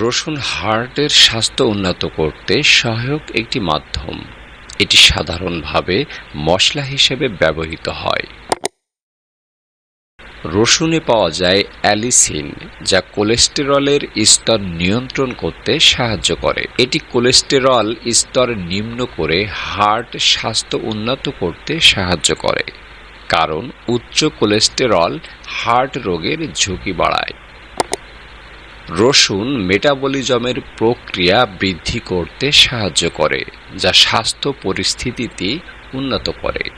রসুন হার্টের স্বাস্থ্য উন্নত করতে সহায়ক একটি মাধ্যম। এটি সাধারণভাবে মশলা হিসেবে ব্যবহৃত হয়। রসুনে পাওয়া যায় অ্যালিসিন, যা কোলেস্টেরলের স্তর নিয়ন্ত্রণ করতে সাহায্য করে। এটি কোলেস্টেরল স্তর নিম্ন করে হার্ট স্বাস্থ্য উন্নত করতে সাহায্য করে, কারণ উচ্চ কোলেস্টেরল হার্ট রোগের ঝুঁকি বাড়ায়। রসুন মেটাবলিজমের প্রক্রিয়া বৃদ্ধি করতে সাহায্য করে, যা স্বাস্থ্য পরিস্থিতিতে উন্নত করে।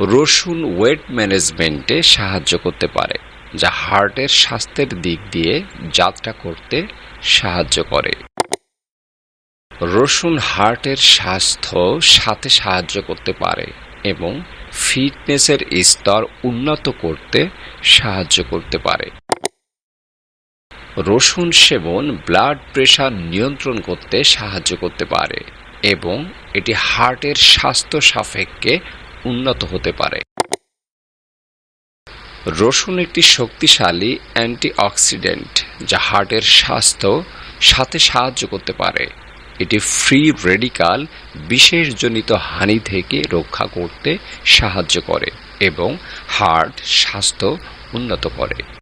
রসুন ওয়েট ম্যানেজমেন্টে সাহায্য করতে পারে, যা হার্টের স্বাস্থ্যের দিক দিয়ে যাত্রা করতে সাহায্য করে। রসুন হার্টের স্বাস্থ্য সাথে সাহায্য করতে পারে এবং ফিটনেসের স্তর উন্নত করতে সাহায্য করতে পারে। রসুন সেবন ব্লাড প্রেশার নিয়ন্ত্রণ করতে সাহায্য করতে পারে এবং এটি হার্টের স্বাস্থ্য সাপেক্ষে উন্নত হতে পারে। রসুন একটি শক্তিশালী অ্যান্টিঅক্সিডেন্ট যা হার্টের স্বাস্থ্য সাথে সাহায্য করতে পারে। এটি ফ্রি রেডিকাল বিশেষজনিত হানি থেকে রক্ষা করতে সাহায্য করে এবং হার্ট স্বাস্থ্য উন্নত করে।